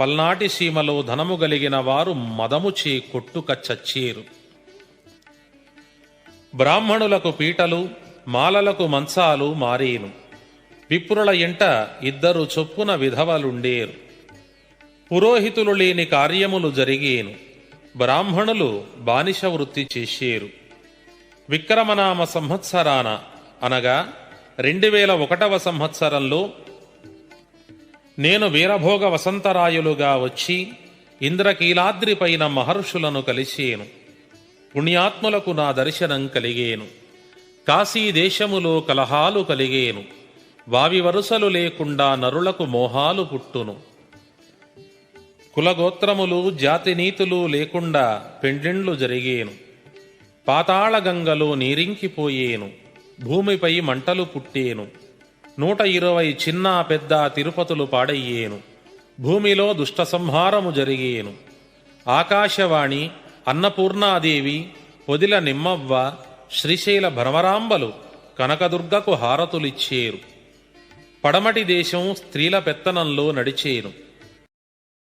పల్నాటి సీమలో ధనము గలిగిన వారు మదముచి కొట్టుక చచ్చేరు బ్రాహ్మణులకు పీటలు మాలలకు మంచాలు మారేను. విప్రుల ఇంట ఇద్దరు చొప్పున విధవలుండేరు. పురోహితులు లేని కార్యములు జరిగేను. బ్రాహ్మణులు బానిస వృత్తి చేసేరు. విక్రమనామ సంవత్సరాన అనగా రెండు వేల ఒకటవ సంవత్సరంలో నేను వీరభోగ వసంతరాయులుగా వచ్చి ఇంద్రకీలాద్రిపైన మహర్షులను కలిసేను. పుణ్యాత్ములకు నా దర్శనం కలిగేను. కాశీ దేశములో కలహాలు కలిగేను. వావి వరుసలు లేకుండా నరులకు మోహాలు పుట్టును. కులగోత్రములు జాతి నీతులు లేకుండా పెండిండ్లు జరిగేను. పాతాళగంగలో నీరింకిపోయేను. భూమిపై మంటలు పుట్టేను. నూట ఇరవై చిన్న పెద్ద తిరుపతులు పాడయ్యేను. భూమిలో దుష్ట సంహారము జరిగేను. ఆకాశవాణి అన్నపూర్ణాదేవి పొదిల నిమ్మవ్వ శ్రీశైల భ్రమరాంబలు కనకదుర్గకు హారతులిచ్చేరు. పడమటి దేశం స్త్రీల పెత్తనంలో నడిచేను.